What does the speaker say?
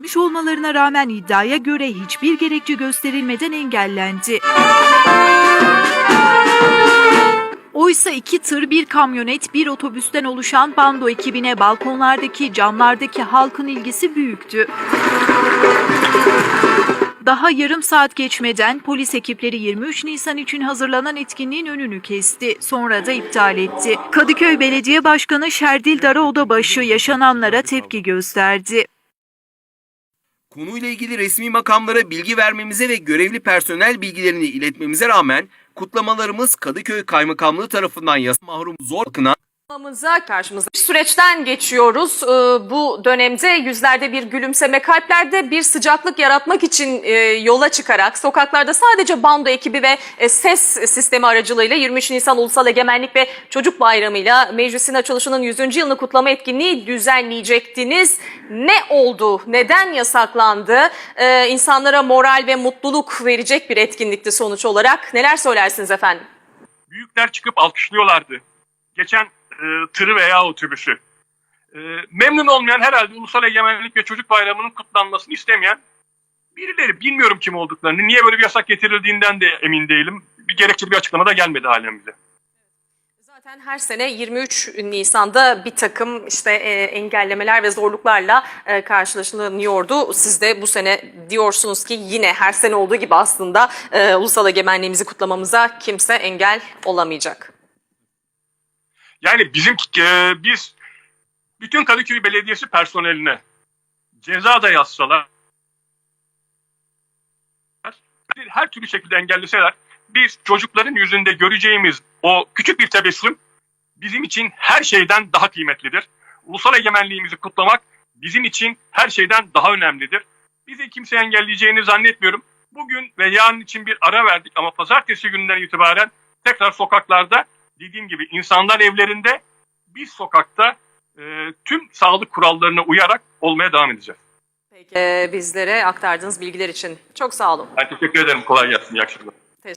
Miş olmalarına rağmen iddiaya göre hiçbir gerekçe gösterilmeden engellendi. Oysa iki tır, bir kamyonet, bir otobüsten oluşan bando ekibine balkonlardaki, camlardaki halkın ilgisi büyüktü. Daha yarım saat geçmeden polis ekipleri 23 Nisan için hazırlanan etkinliğin önünü kesti. Sonra da iptal etti. Kadıköy Belediye Başkanı Şerdil Dara Odabaşı yaşananlara tepki gösterdi. Konuyla ilgili resmi makamlara bilgi vermemize ve görevli personel bilgilerini iletmemize rağmen kutlamalarımız Kadıköy Kaymakamlığı tarafından yasa mahrum zor kınan Kutlamamıza karşımızda bir süreçten geçiyoruz. Ee, Bu dönemde yüzlerde bir gülümseme, kalplerde bir sıcaklık yaratmak için e, yola çıkarak sokaklarda sadece bando ekibi ve e, ses sistemi aracılığıyla 23 Nisan Ulusal Egemenlik ve Çocuk Bayramı'yla meclisin açılışının 100. yılını kutlama etkinliği düzenleyecektiniz. Ne oldu? Neden yasaklandı? Ee, İnsanlara moral ve mutluluk verecek bir etkinlikti sonuç olarak. Neler söylersiniz efendim? büyükler çıkıp alkışlıyorlardı. Geçen e, tırı veya otobüsü. E, memnun olmayan herhalde Ulusal Egemenlik ve Çocuk Bayramı'nın kutlanmasını istemeyen birileri. Bilmiyorum kim olduklarını. Niye böyle bir yasak getirildiğinden de emin değilim. Bir gerekçeli bir açıklama da gelmedi halen bize. Zaten her sene 23 Nisan'da bir takım işte e, engellemeler ve zorluklarla e, karşılaşılıyordu. Siz de bu sene diyorsunuz ki yine her sene olduğu gibi aslında e, ulusal egemenliğimizi kutlamamıza kimse engel olamayacak. Yani bizim e, biz bütün Kadıköy Belediyesi personeline ceza da yazsalar her türlü şekilde engelleseler biz çocukların yüzünde göreceğimiz o küçük bir tebessüm bizim için her şeyden daha kıymetlidir. Ulusal egemenliğimizi kutlamak bizim için her şeyden daha önemlidir. Bizi kimse engelleyeceğini zannetmiyorum. Bugün ve yarın için bir ara verdik ama pazartesi günden itibaren tekrar sokaklarda dediğim gibi insanlar evlerinde biz sokakta e, tüm sağlık kurallarına uyarak olmaya devam edeceğiz. Peki. E, bizlere aktardığınız bilgiler için çok sağ olun. Ben teşekkür ederim. Kolay gelsin. İyi akşamlar.